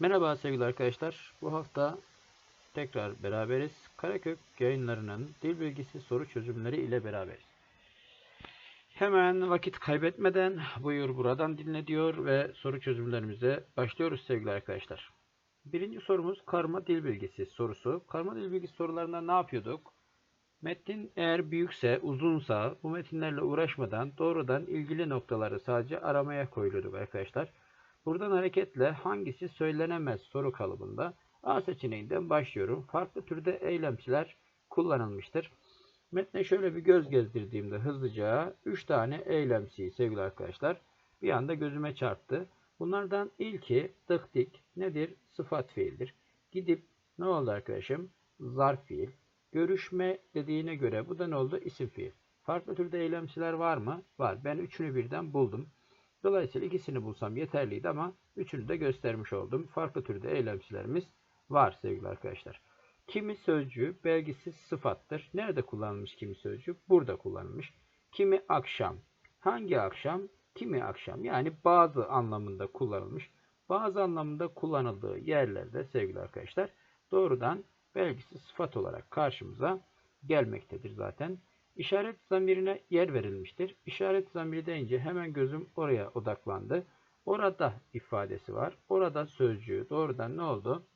Merhaba sevgili arkadaşlar. Bu hafta tekrar beraberiz. Karakök yayınlarının dil bilgisi soru çözümleri ile beraberiz. Hemen vakit kaybetmeden buyur buradan dinle diyor ve soru çözümlerimize başlıyoruz sevgili arkadaşlar. Birinci sorumuz karma dil bilgisi sorusu. Karma dil bilgisi sorularında ne yapıyorduk? Metin eğer büyükse, uzunsa bu metinlerle uğraşmadan doğrudan ilgili noktaları sadece aramaya koyuluyorduk arkadaşlar. Buradan hareketle hangisi söylenemez soru kalıbında A seçeneğinden başlıyorum. Farklı türde eylemciler kullanılmıştır. Metne şöyle bir göz gezdirdiğimde hızlıca 3 tane eylemsi sevgili arkadaşlar bir anda gözüme çarptı. Bunlardan ilki dıktik nedir? Sıfat fiildir. Gidip ne oldu arkadaşım? Zarf fiil. Görüşme dediğine göre bu da ne oldu? İsim fiil. Farklı türde eylemsiler var mı? Var. Ben üçünü birden buldum. Dolayısıyla ikisini bulsam yeterliydi ama üçünü de göstermiş oldum. Farklı türde eylemsilerimiz var sevgili arkadaşlar. Kimi sözcüğü belgisiz sıfattır. Nerede kullanılmış kimi sözcüğü? Burada kullanılmış. Kimi akşam. Hangi akşam? Kimi akşam. Yani bazı anlamında kullanılmış. Bazı anlamında kullanıldığı yerlerde sevgili arkadaşlar doğrudan belgisiz sıfat olarak karşımıza gelmektedir zaten. İşaret zamirine yer verilmiştir. İşaret zamiri deyince hemen gözüm oraya odaklandı. Orada ifadesi var. Orada sözcüğü doğrudan ne oldu?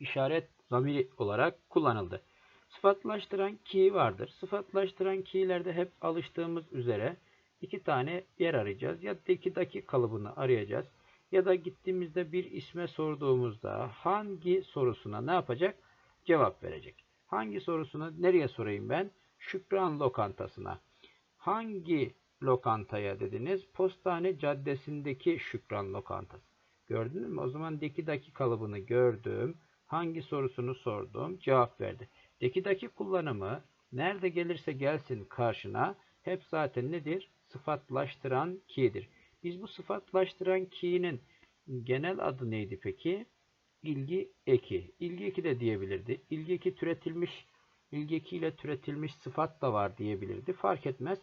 İşaret zamiri olarak kullanıldı. Sıfatlaştıran ki vardır. Sıfatlaştıran ki'lerde hep alıştığımız üzere iki tane yer arayacağız. Ya iki dakika kalıbını arayacağız. Ya da gittiğimizde bir isme sorduğumuzda hangi sorusuna ne yapacak? Cevap verecek. Hangi sorusuna nereye sorayım ben? Şükran lokantasına. Hangi lokantaya dediniz? Postane Caddesi'ndeki Şükran lokantası. Gördünüz mü? O zaman deki daki kalıbını gördüm. Hangi sorusunu sordum? Cevap verdi. Deki daki kullanımı nerede gelirse gelsin karşına hep zaten nedir? Sıfatlaştıran ki'dir. Biz bu sıfatlaştıran ki'nin genel adı neydi peki? İlgi eki. İlgi eki de diyebilirdi. İlgi eki türetilmiş ilgi eki ile türetilmiş sıfat da var diyebilirdi. Fark etmez.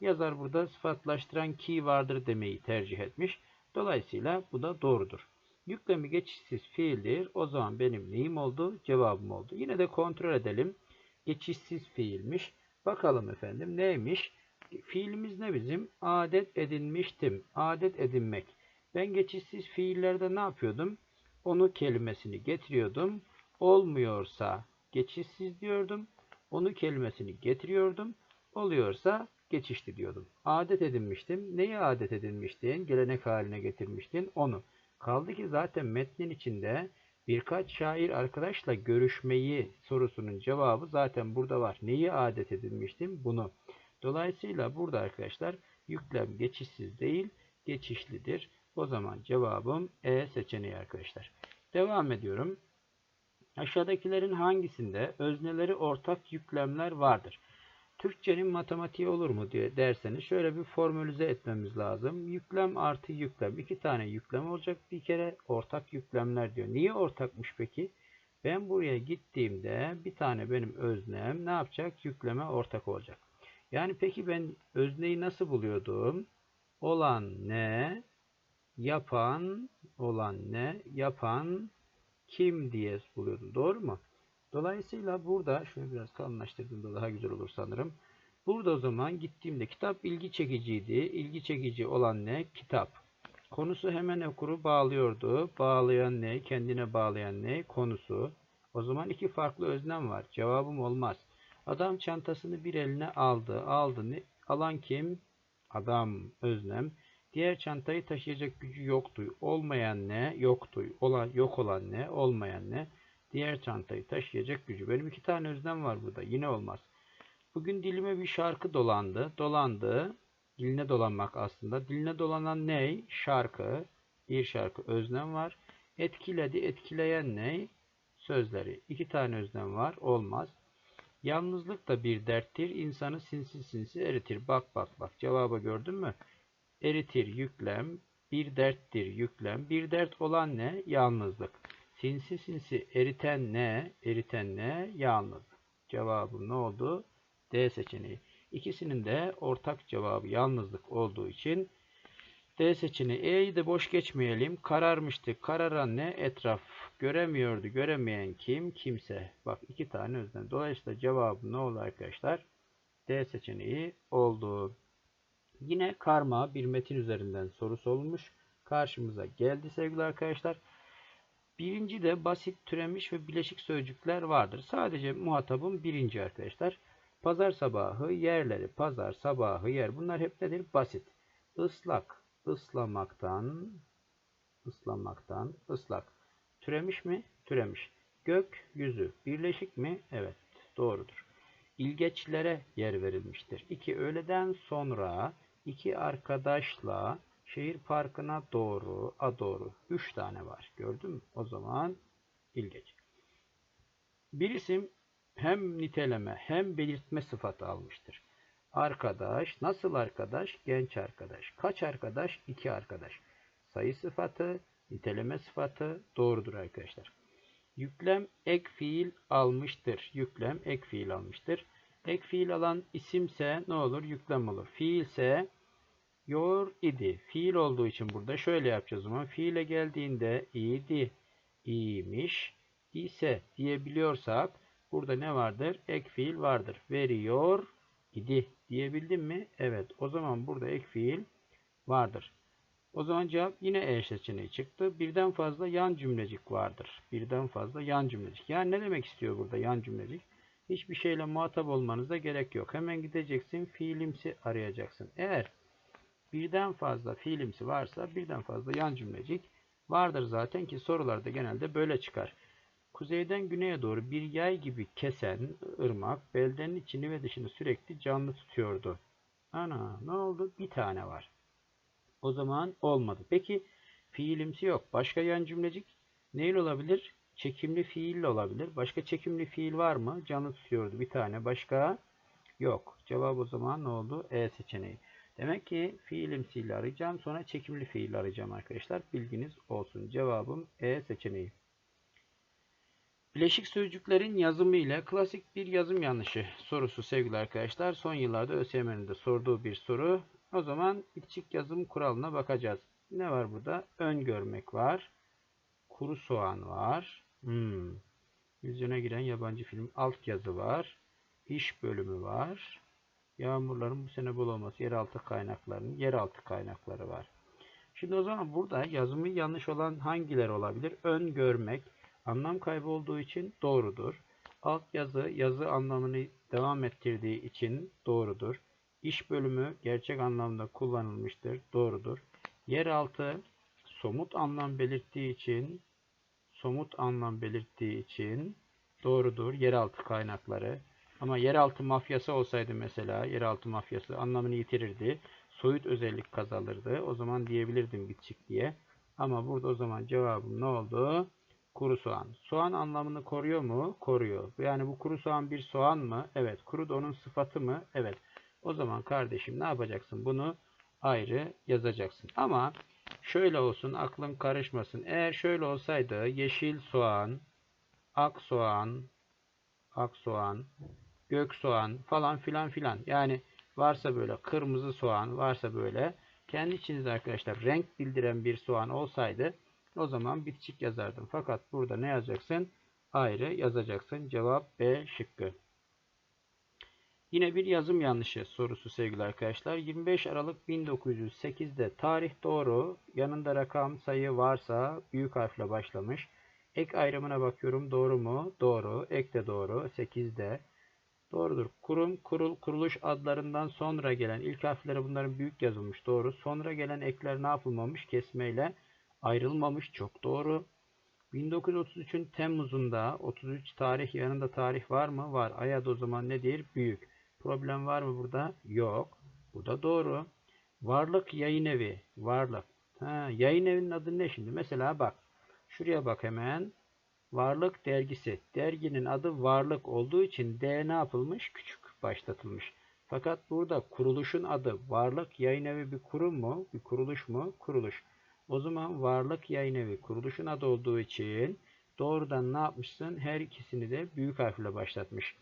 Yazar burada sıfatlaştıran ki vardır demeyi tercih etmiş. Dolayısıyla bu da doğrudur. Yüklemi geçişsiz fiildir. O zaman benim neyim oldu? Cevabım oldu. Yine de kontrol edelim. Geçişsiz fiilmiş. Bakalım efendim neymiş? Fiilimiz ne bizim? Adet edinmiştim. Adet edinmek. Ben geçişsiz fiillerde ne yapıyordum? Onu kelimesini getiriyordum. Olmuyorsa geçişsiz diyordum. Onu kelimesini getiriyordum. Oluyorsa geçişti diyordum. Adet edinmiştim. Neyi adet edinmiştin? Gelenek haline getirmiştin. Onu. Kaldı ki zaten metnin içinde birkaç şair arkadaşla görüşmeyi sorusunun cevabı zaten burada var. Neyi adet edinmiştim? Bunu. Dolayısıyla burada arkadaşlar yüklem geçişsiz değil, geçişlidir. O zaman cevabım E seçeneği arkadaşlar. Devam ediyorum. Aşağıdakilerin hangisinde özneleri ortak yüklemler vardır? Türkçenin matematiği olur mu diye derseniz şöyle bir formülize etmemiz lazım. Yüklem artı yüklem. iki tane yüklem olacak bir kere ortak yüklemler diyor. Niye ortakmış peki? Ben buraya gittiğimde bir tane benim öznem ne yapacak? Yükleme ortak olacak. Yani peki ben özneyi nasıl buluyordum? Olan ne? Yapan olan ne? Yapan kim diye buluyordum. Doğru mu? Dolayısıyla burada şöyle biraz kalınlaştırdığımda daha güzel olur sanırım. Burada o zaman gittiğimde kitap ilgi çekiciydi. İlgi çekici olan ne? Kitap. Konusu hemen okuru bağlıyordu. Bağlayan ne? Kendine bağlayan ne? Konusu. O zaman iki farklı öznem var. Cevabım olmaz. Adam çantasını bir eline aldı. Aldı. Ne? Alan kim? Adam öznem. Diğer çantayı taşıyacak gücü yoktu. Olmayan ne? Yoktu. Olan, yok olan ne? Olmayan ne? Diğer çantayı taşıyacak gücü. Benim iki tane özlem var burada. Yine olmaz. Bugün dilime bir şarkı dolandı. Dolandı. Diline dolanmak aslında. Diline dolanan ne? Şarkı. Bir şarkı özlem var. Etkiledi. Etkileyen ne? Sözleri. İki tane özlem var. Olmaz. Yalnızlık da bir derttir. İnsanı sinsi sinsi eritir. Bak bak bak. Cevabı gördün mü? Eritir yüklem. Bir derttir yüklem. Bir dert olan ne? Yalnızlık. Sinsi sinsi eriten ne? Eriten ne? Yalnızlık. Cevabım ne oldu? D seçeneği. İkisinin de ortak cevabı yalnızlık olduğu için D seçeneği. E'yi de boş geçmeyelim. Kararmıştı. Kararan ne? Etraf. Göremiyordu. Göremeyen kim? Kimse. Bak iki tane özden. Dolayısıyla cevabı ne oldu arkadaşlar? D seçeneği oldu. Yine karma bir metin üzerinden soru sorulmuş. Karşımıza geldi sevgili arkadaşlar. Birinci de basit türemiş ve bileşik sözcükler vardır. Sadece muhatabım birinci arkadaşlar. Pazar sabahı yerleri, pazar sabahı yer. Bunlar hep nedir? Basit. Islak, ıslamaktan, ıslamaktan, ıslak. Türemiş mi? Türemiş. Gök, yüzü. Birleşik mi? Evet, doğrudur. İlgeçlere yer verilmiştir. İki öğleden sonra iki arkadaşla şehir parkına doğru, a doğru. Üç tane var. Gördün mü? O zaman ilgeç. Bir isim hem niteleme hem belirtme sıfatı almıştır. Arkadaş, nasıl arkadaş? Genç arkadaş. Kaç arkadaş? İki arkadaş. Sayı sıfatı, niteleme sıfatı doğrudur arkadaşlar. Yüklem ek fiil almıştır. Yüklem ek fiil almıştır. Ek fiil alan isimse ne olur? Yüklem olur. Fiilse yor idi. Fiil olduğu için burada şöyle yapacağız o zaman. Fiile geldiğinde idi, iyiymiş, ise diyebiliyorsak burada ne vardır? Ek fiil vardır. Veriyor idi diyebildim mi? Evet. O zaman burada ek fiil vardır. O zaman cevap yine E seçeneği çıktı. Birden fazla yan cümlecik vardır. Birden fazla yan cümlecik. Yani ne demek istiyor burada yan cümlecik? Hiçbir şeyle muhatap olmanıza gerek yok. Hemen gideceksin fiilimsi arayacaksın. Eğer birden fazla fiilimsi varsa birden fazla yan cümlecik vardır zaten ki sorularda genelde böyle çıkar. Kuzeyden güneye doğru bir yay gibi kesen ırmak beldenin içini ve dışını sürekli canlı tutuyordu. Ana ne oldu? Bir tane var. O zaman olmadı. Peki fiilimsi yok. Başka yan cümlecik neyle olabilir? Çekimli fiille olabilir. Başka çekimli fiil var mı? Canlı tutuyordu bir tane. Başka yok. Cevap o zaman ne oldu? E seçeneği. Demek ki fiilimsiyle arayacağım. Sonra çekimli fiil arayacağım arkadaşlar. Bilginiz olsun. Cevabım E seçeneği. Bileşik sözcüklerin yazımı ile klasik bir yazım yanlışı sorusu sevgili arkadaşlar. Son yıllarda ÖSYM'nin de sorduğu bir soru. O zaman bitişik yazım kuralına bakacağız. Ne var burada? Öngörmek var. Kuru soğan var. Hmm. Vizyona giren yabancı film altyazı var. İş bölümü var. Yağmurların bu sene bol olması yeraltı kaynaklarının yeraltı kaynakları var. Şimdi o zaman burada yazımı yanlış olan hangileri olabilir? Öngörmek anlam kaybı olduğu için doğrudur. Altyazı yazı anlamını devam ettirdiği için doğrudur. İş bölümü gerçek anlamda kullanılmıştır. Doğrudur. Yeraltı somut anlam belirttiği için somut anlam belirttiği için doğrudur. Yeraltı kaynakları. Ama yeraltı mafyası olsaydı mesela yeraltı mafyası anlamını yitirirdi. Soyut özellik kazanırdı. O zaman diyebilirdim bitişik diye. Ama burada o zaman cevabım ne oldu? Kuru soğan. Soğan anlamını koruyor mu? Koruyor. Yani bu kuru soğan bir soğan mı? Evet. Kuru da onun sıfatı mı? Evet. O zaman kardeşim ne yapacaksın? Bunu ayrı yazacaksın. Ama şöyle olsun aklın karışmasın. Eğer şöyle olsaydı yeşil soğan, ak soğan, ak soğan, gök soğan falan filan filan. Yani varsa böyle kırmızı soğan, varsa böyle kendi içinizde arkadaşlar renk bildiren bir soğan olsaydı o zaman bitişik yazardım. Fakat burada ne yazacaksın? Ayrı yazacaksın. Cevap B şıkkı. Yine bir yazım yanlışı sorusu sevgili arkadaşlar. 25 Aralık 1908'de tarih doğru. Yanında rakam sayı varsa büyük harfle başlamış. Ek ayrımına bakıyorum. Doğru mu? Doğru. Ek de doğru. 8'de. Doğrudur. Kurum, kurul, kuruluş adlarından sonra gelen ilk harfleri bunların büyük yazılmış. Doğru. Sonra gelen ekler ne yapılmamış? Kesmeyle ayrılmamış. Çok doğru. 1933'ün Temmuz'unda 33 tarih yanında tarih var mı? Var. Ayad o zaman nedir? Büyük. Problem var mı burada? Yok. Bu da doğru. Varlık yayın evi. Varlık. Ha, yayın evinin adı ne şimdi? Mesela bak. Şuraya bak hemen. Varlık dergisi. Derginin adı varlık olduğu için D ne yapılmış? Küçük başlatılmış. Fakat burada kuruluşun adı varlık yayın evi bir kurum mu? Bir kuruluş mu? Kuruluş. O zaman varlık yayın evi kuruluşun adı olduğu için doğrudan ne yapmışsın? Her ikisini de büyük harfle başlatmış.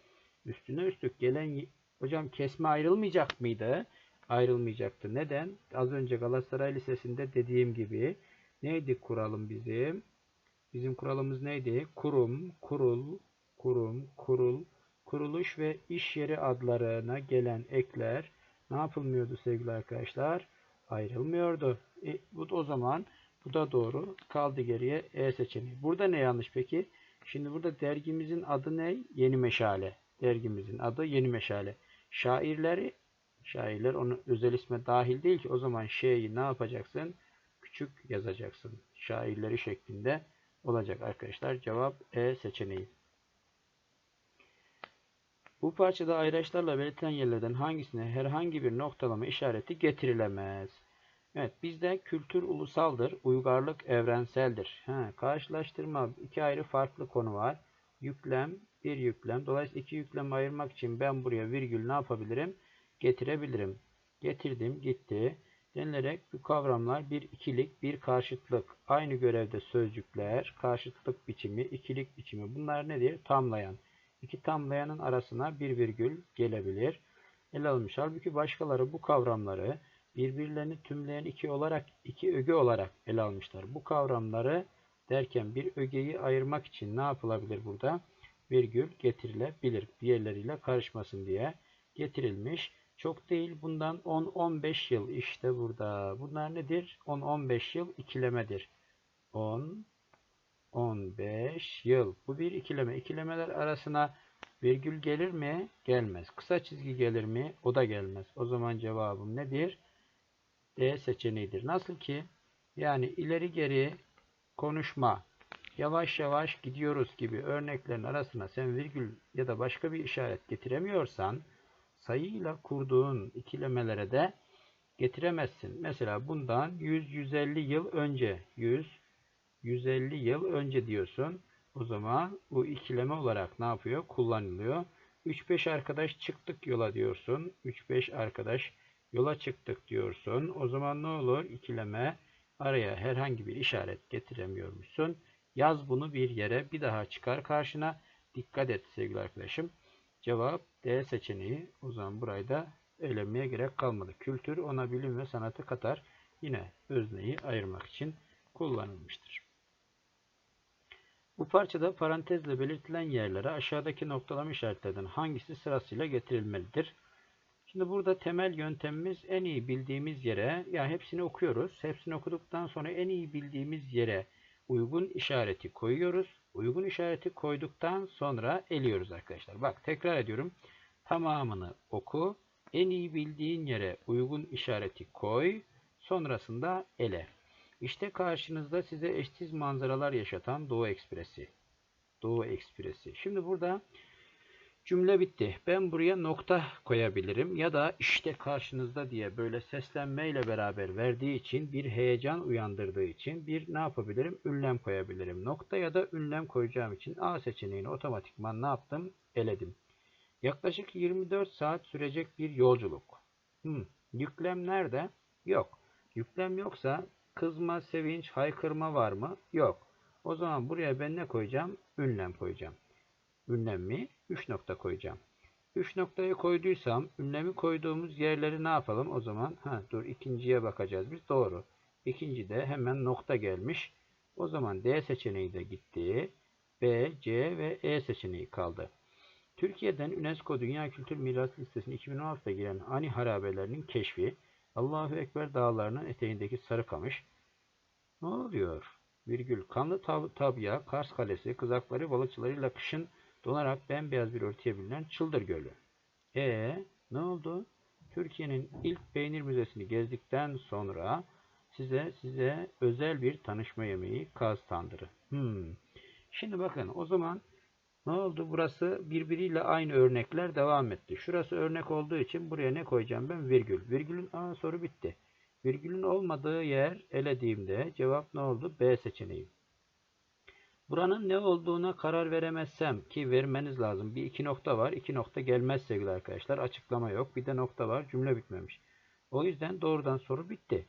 Üstüne üstlük gelen hocam kesme ayrılmayacak mıydı? ayrılmayacaktı. Neden? Az önce Galatasaray Lisesi'nde dediğim gibi neydi kuralım bizim? Bizim kuralımız neydi? Kurum, kurul, kurum, kurul, kuruluş ve iş yeri adlarına gelen ekler ne yapılmıyordu sevgili arkadaşlar? Ayrılmıyordu. E, bu da o zaman bu da doğru. Kaldı geriye E seçeneği. Burada ne yanlış peki? Şimdi burada dergimizin adı ne? Yeni Meşale. Dergimizin adı Yeni Meşale. Şairleri, şairler onun özel isme dahil değil ki. O zaman şeyi ne yapacaksın? Küçük yazacaksın. Şairleri şeklinde olacak arkadaşlar. Cevap E seçeneği. Bu parçada ayraçlarla belirtilen yerlerden hangisine herhangi bir noktalama işareti getirilemez? Evet bizde kültür ulusaldır, uygarlık evrenseldir. Ha, karşılaştırma iki ayrı farklı konu var. Yüklem, bir yüklem. Dolayısıyla iki yüklem ayırmak için ben buraya virgül ne yapabilirim? Getirebilirim. Getirdim, gitti. Denilerek bu kavramlar bir ikilik, bir karşıtlık. Aynı görevde sözcükler, karşıtlık biçimi, ikilik biçimi. Bunlar nedir? Tamlayan. İki tamlayanın arasına bir virgül gelebilir. Ele alınmış. Halbuki başkaları bu kavramları birbirlerini tümleyen iki olarak iki öge olarak ele almışlar. Bu kavramları derken bir ögeyi ayırmak için ne yapılabilir burada? Virgül getirilebilir. Diğerleriyle karışmasın diye getirilmiş. Çok değil bundan 10-15 yıl işte burada. Bunlar nedir? 10-15 yıl ikilemedir. 10 15 yıl. Bu bir ikileme. İkilemeler arasına virgül gelir mi? Gelmez. Kısa çizgi gelir mi? O da gelmez. O zaman cevabım nedir? D seçeneğidir. Nasıl ki yani ileri geri konuşma, yavaş yavaş gidiyoruz gibi örneklerin arasına sen virgül ya da başka bir işaret getiremiyorsan sayıyla kurduğun ikilemelere de getiremezsin. Mesela bundan 100-150 yıl önce 100 150 yıl önce diyorsun. O zaman bu ikileme olarak ne yapıyor? Kullanılıyor. 3-5 arkadaş çıktık yola diyorsun. 3-5 arkadaş yola çıktık diyorsun. O zaman ne olur? İkileme araya herhangi bir işaret getiremiyormuşsun. Yaz bunu bir yere bir daha çıkar karşına. Dikkat et sevgili arkadaşım. Cevap D seçeneği. O zaman burayı da elemeye gerek kalmadı. Kültür ona bilim ve sanatı katar. Yine özneyi ayırmak için kullanılmıştır. Bu parçada parantezle belirtilen yerlere aşağıdaki noktalama işaretlerden hangisi sırasıyla getirilmelidir? Şimdi burada temel yöntemimiz en iyi bildiğimiz yere, ya hepsini okuyoruz. Hepsini okuduktan sonra en iyi bildiğimiz yere uygun işareti koyuyoruz. Uygun işareti koyduktan sonra eliyoruz arkadaşlar. Bak tekrar ediyorum. Tamamını oku. En iyi bildiğin yere uygun işareti koy. Sonrasında ele. İşte karşınızda size eşsiz manzaralar yaşatan Doğu Ekspresi. Doğu Ekspresi. Şimdi burada cümle bitti. Ben buraya nokta koyabilirim ya da işte karşınızda diye böyle seslenmeyle beraber verdiği için bir heyecan uyandırdığı için bir ne yapabilirim? Ünlem koyabilirim. Nokta ya da ünlem koyacağım için A seçeneğini otomatikman ne yaptım? Eledim. Yaklaşık 24 saat sürecek bir yolculuk. Hmm. Yüklem nerede? Yok. Yüklem yoksa kızma, sevinç, haykırma var mı? Yok. O zaman buraya ben ne koyacağım? Ünlem koyacağım. Ünlem mi? 3 nokta koyacağım. 3 noktayı koyduysam ünlemi koyduğumuz yerleri ne yapalım? O zaman ha dur ikinciye bakacağız biz. Doğru. İkinci de hemen nokta gelmiş. O zaman D seçeneği de gitti. B, C ve E seçeneği kaldı. Türkiye'den UNESCO Dünya Kültür Mirası listesine 2016'da giren Ani harabelerinin keşfi, Allahu Ekber dağlarının eteğindeki Sarıkamış. Ne oluyor? Virgül. Kanlı tab Tabya, Kars Kalesi, kızakları balıkçılarıyla kışın donarak bembeyaz bir örtüye bürünen Çıldır Gölü. E ne oldu? Türkiye'nin ilk peynir müzesini gezdikten sonra size size özel bir tanışma yemeği kaz tandırı. Hmm. Şimdi bakın o zaman ne oldu? Burası birbiriyle aynı örnekler devam etti. Şurası örnek olduğu için buraya ne koyacağım ben? Virgül. Virgülün aa soru bitti. Virgülün olmadığı yer elediğimde cevap ne oldu? B seçeneği. Buranın ne olduğuna karar veremezsem ki vermeniz lazım. Bir iki nokta var. iki nokta gelmez sevgili arkadaşlar. Açıklama yok. Bir de nokta var. Cümle bitmemiş. O yüzden doğrudan soru bitti.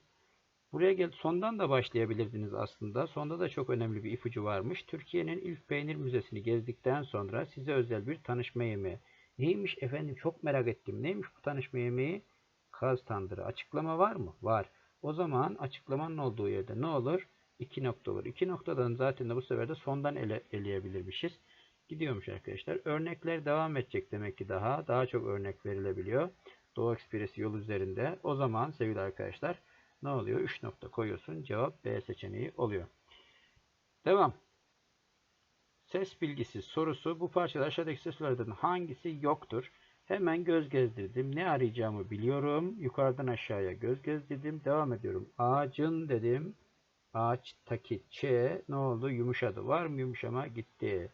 Buraya gel sondan da başlayabilirdiniz aslında. Sonda da çok önemli bir ipucu varmış. Türkiye'nin ilk peynir müzesini gezdikten sonra size özel bir tanışma yemeği. Neymiş efendim çok merak ettim. Neymiş bu tanışma yemeği? Kaz tandırı. Açıklama var mı? Var. O zaman açıklamanın olduğu yerde ne olur? İki nokta olur. İki noktadan zaten de bu sefer de sondan ele, eleyebilirmişiz. Gidiyormuş arkadaşlar. Örnekler devam edecek demek ki daha. Daha çok örnek verilebiliyor. Doğu Ekspresi yol üzerinde. O zaman sevgili arkadaşlar ne oluyor? 3 nokta koyuyorsun. Cevap B seçeneği oluyor. Devam. Ses bilgisi sorusu. Bu parçada aşağıdaki seslerden hangisi yoktur? Hemen göz gezdirdim. Ne arayacağımı biliyorum. Yukarıdan aşağıya göz gezdirdim. Devam ediyorum. Ağacın dedim. Ağaçtaki ç ne oldu? Yumuşadı. Var mı yumuşama? Gitti.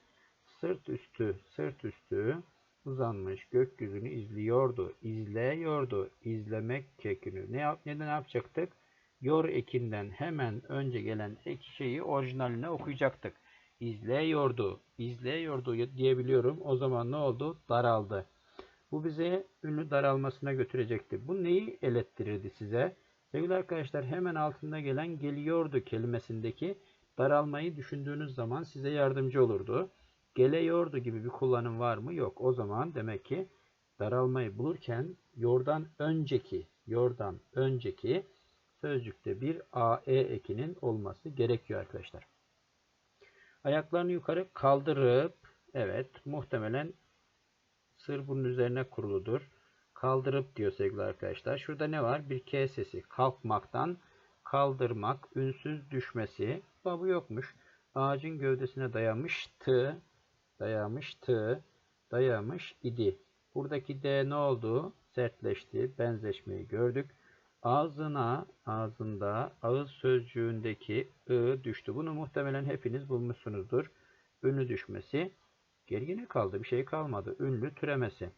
Sırt üstü, sırt üstü uzanmış gökyüzünü izliyordu. İzleyordu. İzlemek kökünü. Ne yap neden yapacaktık? Yor ekinden hemen önce gelen ek şeyi orijinaline okuyacaktık. İzleyordu. İzleyordu diyebiliyorum. O zaman ne oldu? Daraldı. Bu bize ünlü daralmasına götürecekti. Bu neyi elettirirdi size? Sevgili arkadaşlar hemen altında gelen geliyordu kelimesindeki daralmayı düşündüğünüz zaman size yardımcı olurdu. Geliyordu gibi bir kullanım var mı? Yok. O zaman demek ki daralmayı bulurken yordan önceki, yordan önceki sözcükte bir AE ekinin olması gerekiyor arkadaşlar. Ayaklarını yukarı kaldırıp evet muhtemelen sır bunun üzerine kuruludur. Kaldırıp diyor sevgili arkadaşlar. Şurada ne var? Bir K sesi. Kalkmaktan kaldırmak, ünsüz düşmesi. Bu yokmuş. Ağacın gövdesine dayamıştı. Dayamıştı. Dayamış idi. Buradaki D ne oldu? Sertleşti. Benzeşmeyi gördük. Ağzına, ağzında, ağız sözcüğündeki ı düştü. Bunu muhtemelen hepiniz bulmuşsunuzdur. Ünlü düşmesi. Geriye ne kaldı? Bir şey kalmadı. Ünlü türemesi.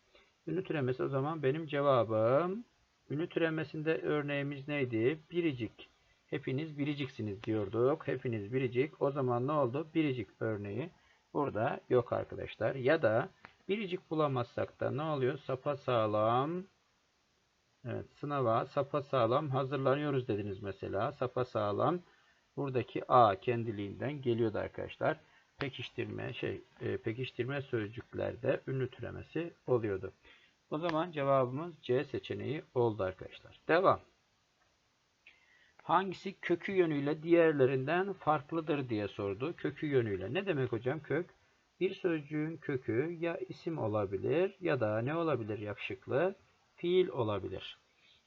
Ünlü türemesi o zaman benim cevabım. Ünlü türemesinde örneğimiz neydi? Biricik. Hepiniz biriciksiniz diyorduk. Hepiniz biricik. O zaman ne oldu? Biricik örneği burada yok arkadaşlar. Ya da biricik bulamazsak da ne oluyor? Sapa sağlam. Evet, sınava sapa sağlam hazırlanıyoruz dediniz mesela. Sapa sağlam. Buradaki A kendiliğinden geliyordu arkadaşlar. Pekiştirme şey e, pekiştirme sözcüklerde ünlü türemesi oluyordu. O zaman cevabımız C seçeneği oldu arkadaşlar. Devam. Hangisi kökü yönüyle diğerlerinden farklıdır diye sordu. Kökü yönüyle. Ne demek hocam kök? Bir sözcüğün kökü ya isim olabilir ya da ne olabilir yakışıklı? Fiil olabilir.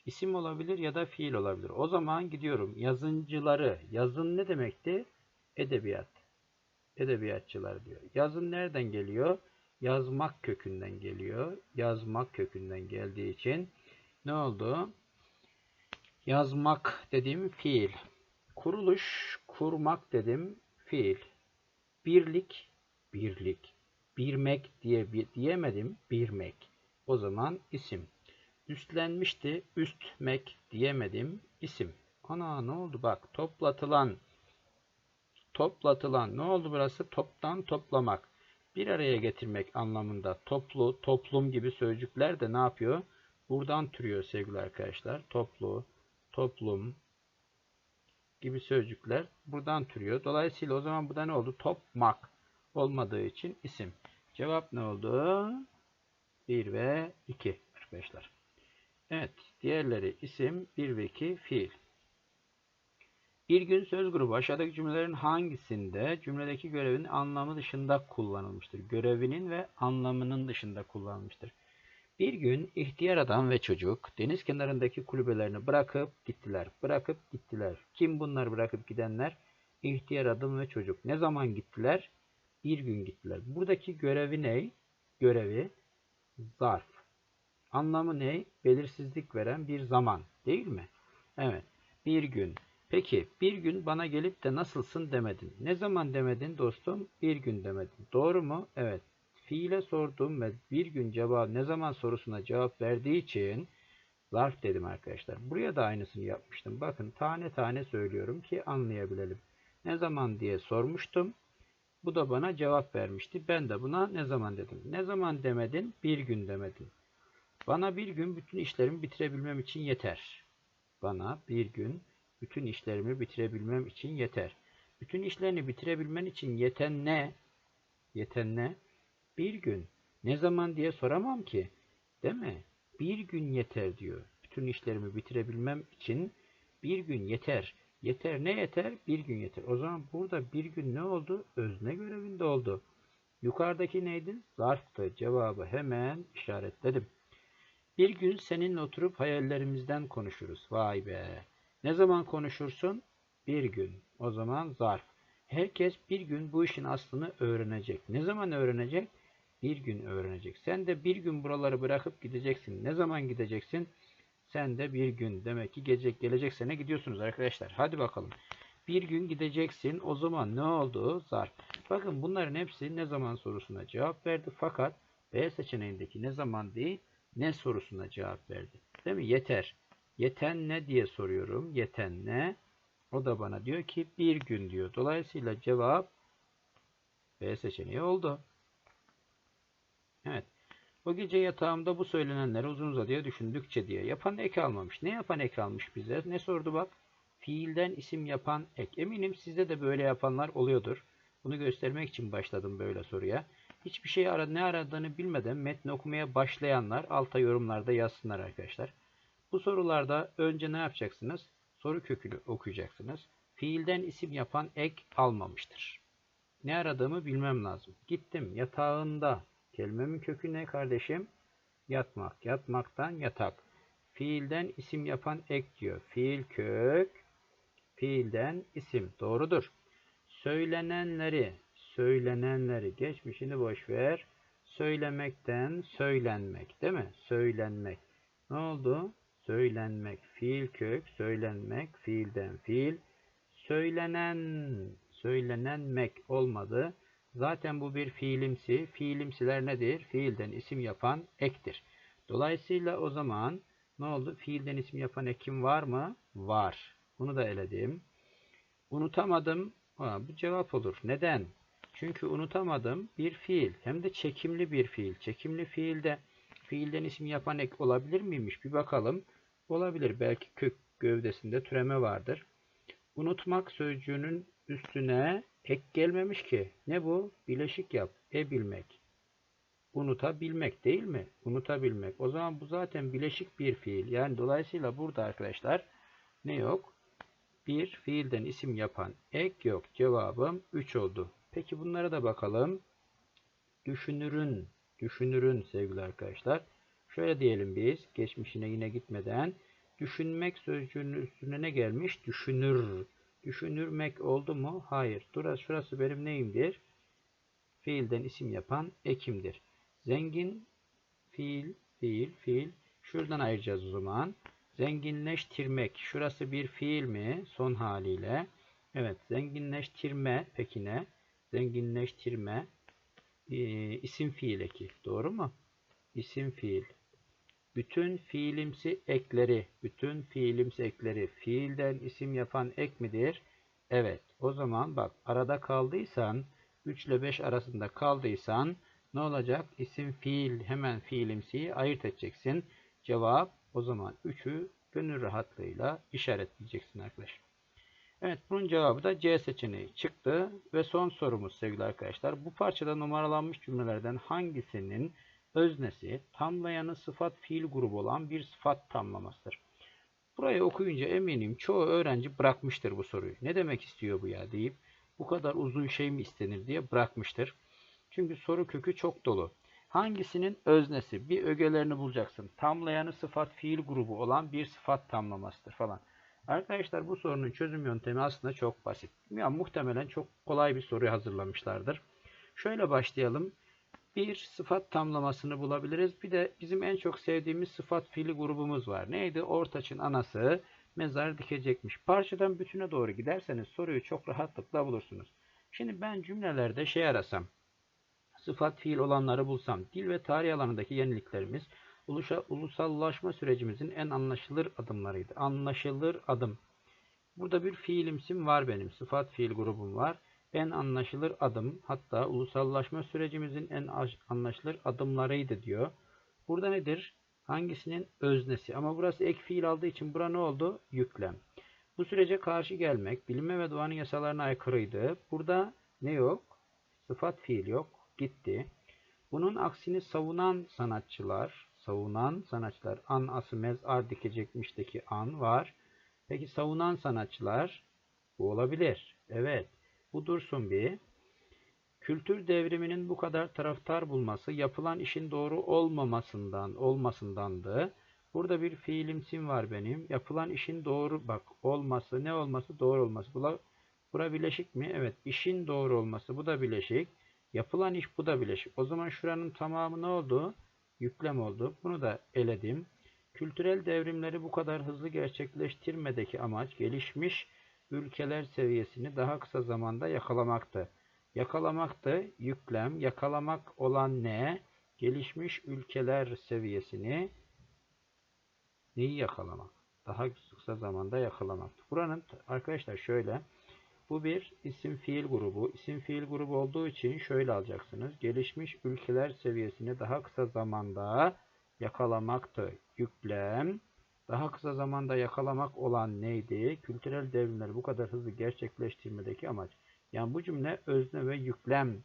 İsim olabilir ya da fiil olabilir. O zaman gidiyorum. Yazıncıları. Yazın ne demekti? Edebiyat. Edebiyatçılar diyor. Yazın nereden geliyor? Yazmak kökünden geliyor. Yazmak kökünden geldiği için ne oldu? Yazmak dediğim fiil. Kuruluş, kurmak dedim fiil. Birlik, birlik. Birmek diye bir, diyemedim. Birmek. O zaman isim. Üstlenmişti, üstmek diyemedim. isim. Ana ne oldu bak toplatılan toplatılan ne oldu burası? Toptan toplamak. Bir araya getirmek anlamında toplu, toplum gibi sözcükler de ne yapıyor? Buradan türüyor sevgili arkadaşlar. Toplu, toplum gibi sözcükler buradan türüyor. Dolayısıyla o zaman bu da ne oldu? Topmak olmadığı için isim. Cevap ne oldu? 1 ve 2 arkadaşlar. Evet. Diğerleri isim, 1 ve 2 fiil. Bir gün söz grubu aşağıdaki cümlelerin hangisinde cümledeki görevin anlamı dışında kullanılmıştır? Görevinin ve anlamının dışında kullanılmıştır. Bir gün ihtiyar adam ve çocuk deniz kenarındaki kulübelerini bırakıp gittiler. Bırakıp gittiler. Kim bunlar bırakıp gidenler? İhtiyar adam ve çocuk. Ne zaman gittiler? Bir gün gittiler. Buradaki görevi ne? Görevi zarf. Anlamı ne? Belirsizlik veren bir zaman. Değil mi? Evet. Bir gün. Peki bir gün bana gelip de nasılsın demedin. Ne zaman demedin dostum? Bir gün demedin. Doğru mu? Evet. Fiile sorduğum ve bir gün cevap ne zaman sorusuna cevap verdiği için zarf dedim arkadaşlar. Buraya da aynısını yapmıştım. Bakın tane tane söylüyorum ki anlayabilelim. Ne zaman diye sormuştum. Bu da bana cevap vermişti. Ben de buna ne zaman dedim. Ne zaman demedin? Bir gün demedin. Bana bir gün bütün işlerimi bitirebilmem için yeter. Bana bir gün bütün işlerimi bitirebilmem için yeter. Bütün işlerini bitirebilmen için yeten ne? Yeten ne? Bir gün. Ne zaman diye soramam ki. Değil mi? Bir gün yeter diyor. bütün işlerimi bitirebilmem için bir gün yeter. Yeter ne yeter? Bir gün yeter. O zaman burada bir gün ne oldu? Özne görevinde oldu. Yukarıdaki neydi? Zarftı. Cevabı hemen işaretledim. Bir gün seninle oturup hayallerimizden konuşuruz. Vay be. Ne zaman konuşursun? Bir gün. O zaman zarf. Herkes bir gün bu işin aslını öğrenecek. Ne zaman öğrenecek? Bir gün öğrenecek. Sen de bir gün buraları bırakıp gideceksin. Ne zaman gideceksin? Sen de bir gün. Demek ki gelecek, gelecek sene gidiyorsunuz arkadaşlar. Hadi bakalım. Bir gün gideceksin. O zaman ne oldu? Zarf. Bakın bunların hepsi ne zaman sorusuna cevap verdi. Fakat B seçeneğindeki ne zaman değil ne sorusuna cevap verdi. Değil mi? Yeter. Yeten ne diye soruyorum. Yeten ne? O da bana diyor ki bir gün diyor. Dolayısıyla cevap B seçeneği oldu. Evet. O gece yatağımda bu söylenenleri uzun uzadıya düşündükçe diye. Yapan ek almamış. Ne yapan ek almış bize? Ne sordu bak? Fiilden isim yapan ek. Eminim sizde de böyle yapanlar oluyordur. Bunu göstermek için başladım böyle soruya. Hiçbir şey ara, ne aradığını bilmeden metni okumaya başlayanlar alta yorumlarda yazsınlar arkadaşlar. Bu sorularda önce ne yapacaksınız? Soru kökünü okuyacaksınız. Fiilden isim yapan ek almamıştır. Ne aradığımı bilmem lazım. Gittim yatağında. Kelimemin kökü ne kardeşim? Yatmak. Yatmaktan yatak. Fiilden isim yapan ek diyor. Fiil kök. Fiilden isim. Doğrudur. Söylenenleri. Söylenenleri. Geçmişini boş ver. Söylemekten söylenmek. Değil mi? Söylenmek. Ne oldu? Söylenmek. Fiil kök. Söylenmek. Fiilden fiil. Söylenen. Söylenenmek olmadı. Zaten bu bir fiilimsi. Fiilimsiler nedir? Fiilden isim yapan ektir. Dolayısıyla o zaman ne oldu? Fiilden isim yapan ekim var mı? Var. Bunu da eledim. Unutamadım. Ha, bu cevap olur. Neden? Çünkü unutamadım bir fiil. Hem de çekimli bir fiil. Çekimli fiilde fiilden isim yapan ek olabilir miymiş? Bir bakalım. Olabilir. Belki kök gövdesinde türeme vardır. Unutmak sözcüğünün üstüne ek gelmemiş ki. Ne bu? Bileşik yap. E bilmek. Unutabilmek değil mi? Unutabilmek. O zaman bu zaten bileşik bir fiil. Yani dolayısıyla burada arkadaşlar ne yok? Bir fiilden isim yapan ek yok. Cevabım 3 oldu. Peki bunlara da bakalım. Düşünürün, düşünürün sevgili arkadaşlar. Şöyle diyelim biz geçmişine yine gitmeden. Düşünmek sözcüğünün üstüne ne gelmiş? Düşünür. Düşünürmek oldu mu? Hayır. Durası şurası benim neyimdir? Fiilden isim yapan ekimdir. Zengin fiil, fiil, fiil. Şuradan ayıracağız o zaman. Zenginleştirmek. Şurası bir fiil mi? Son haliyle. Evet. Zenginleştirme. Peki ne? Zenginleştirme. E, isim fiil eki. Doğru mu? İsim fiil. Bütün fiilimsi ekleri, bütün fiilimsi ekleri fiilden isim yapan ek midir? Evet. O zaman bak arada kaldıysan 3 ile 5 arasında kaldıysan ne olacak? İsim fiil hemen fiilimsiyi ayırt edeceksin. Cevap o zaman 3'ü gönül rahatlığıyla işaretleyeceksin arkadaşlar. Evet bunun cevabı da C seçeneği çıktı. Ve son sorumuz sevgili arkadaşlar. Bu parçada numaralanmış cümlelerden hangisinin öznesi tamlayanı sıfat fiil grubu olan bir sıfat tamlamasıdır? Burayı okuyunca eminim çoğu öğrenci bırakmıştır bu soruyu. Ne demek istiyor bu ya deyip bu kadar uzun şey mi istenir diye bırakmıştır. Çünkü soru kökü çok dolu. Hangisinin öznesi? Bir ögelerini bulacaksın. Tamlayanı sıfat fiil grubu olan bir sıfat tamlamasıdır falan. Arkadaşlar bu sorunun çözüm yöntemi aslında çok basit. Ya muhtemelen çok kolay bir soru hazırlamışlardır. Şöyle başlayalım. Bir sıfat tamlamasını bulabiliriz. Bir de bizim en çok sevdiğimiz sıfat fiili grubumuz var. Neydi? Ortaç'ın anası mezar dikecekmiş. Parçadan bütüne doğru giderseniz soruyu çok rahatlıkla bulursunuz. Şimdi ben cümlelerde şey arasam, sıfat fiil olanları bulsam, dil ve tarih alanındaki yeniliklerimiz ulusal, ulusallaşma sürecimizin en anlaşılır adımlarıydı. Anlaşılır adım. Burada bir fiilimsim var benim. Sıfat fiil grubum var. En anlaşılır adım hatta ulusallaşma sürecimizin en anlaşılır adımlarıydı diyor. Burada nedir? Hangisinin öznesi? Ama burası ek fiil aldığı için bura ne oldu? Yüklem. Bu sürece karşı gelmek bilime ve doğanın yasalarına aykırıydı. Burada ne yok? Sıfat fiil yok. Gitti. Bunun aksini savunan sanatçılar Savunan sanatçılar. An ası mez ar dikecekmişteki an var. Peki savunan sanatçılar bu olabilir. Evet. Bu dursun bir. Kültür devriminin bu kadar taraftar bulması yapılan işin doğru olmamasından olmasındandı. Burada bir fiilimsim var benim. Yapılan işin doğru bak olması ne olması doğru olması. Bula, bura bileşik mi? Evet. işin doğru olması bu da bileşik. Yapılan iş bu da bileşik. O zaman şuranın tamamı ne oldu? Yüklem oldu. Bunu da eledim. Kültürel devrimleri bu kadar hızlı gerçekleştirmedeki amaç gelişmiş ülkeler seviyesini daha kısa zamanda yakalamaktı. Yakalamaktı yüklem, yakalamak olan ne? Gelişmiş ülkeler seviyesini neyi yakalamak? Daha kısa zamanda yakalamak. Buranın arkadaşlar şöyle bu bir isim fiil grubu. İsim fiil grubu olduğu için şöyle alacaksınız. Gelişmiş ülkeler seviyesini daha kısa zamanda yakalamaktı. Yüklem. Daha kısa zamanda yakalamak olan neydi? Kültürel devrimleri bu kadar hızlı gerçekleştirmedeki amaç. Yani bu cümle özne ve yüklem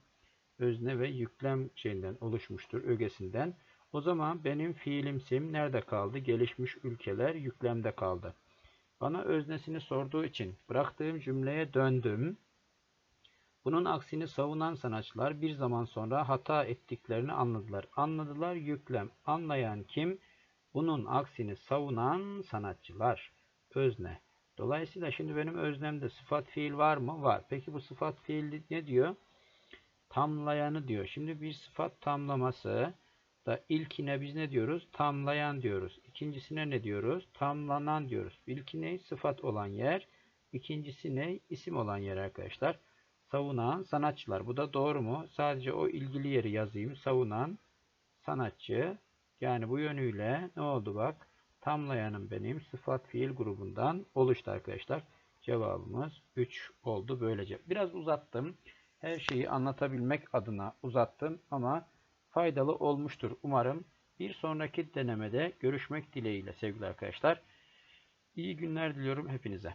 özne ve yüklem şeyinden oluşmuştur, ögesinden. O zaman benim fiilimsim nerede kaldı? Gelişmiş ülkeler yüklemde kaldı. Bana öznesini sorduğu için bıraktığım cümleye döndüm. Bunun aksini savunan sanatçılar bir zaman sonra hata ettiklerini anladılar. Anladılar yüklem. Anlayan kim? Bunun aksini savunan sanatçılar. Özne. Dolayısıyla şimdi benim öznemde sıfat fiil var mı? Var. Peki bu sıfat fiil ne diyor? Tamlayanı diyor. Şimdi bir sıfat tamlaması da ilkine biz ne diyoruz? Tamlayan diyoruz. İkincisine ne diyoruz? Tamlanan diyoruz. İlki ne? Sıfat olan yer. İkincisi ne? İsim olan yer arkadaşlar. Savunan sanatçılar. Bu da doğru mu? Sadece o ilgili yeri yazayım. Savunan sanatçı. Yani bu yönüyle ne oldu bak? Tamlayanım benim sıfat fiil grubundan oluştu arkadaşlar. Cevabımız 3 oldu böylece. Biraz uzattım. Her şeyi anlatabilmek adına uzattım ama faydalı olmuştur. Umarım bir sonraki denemede görüşmek dileğiyle sevgili arkadaşlar. İyi günler diliyorum hepinize.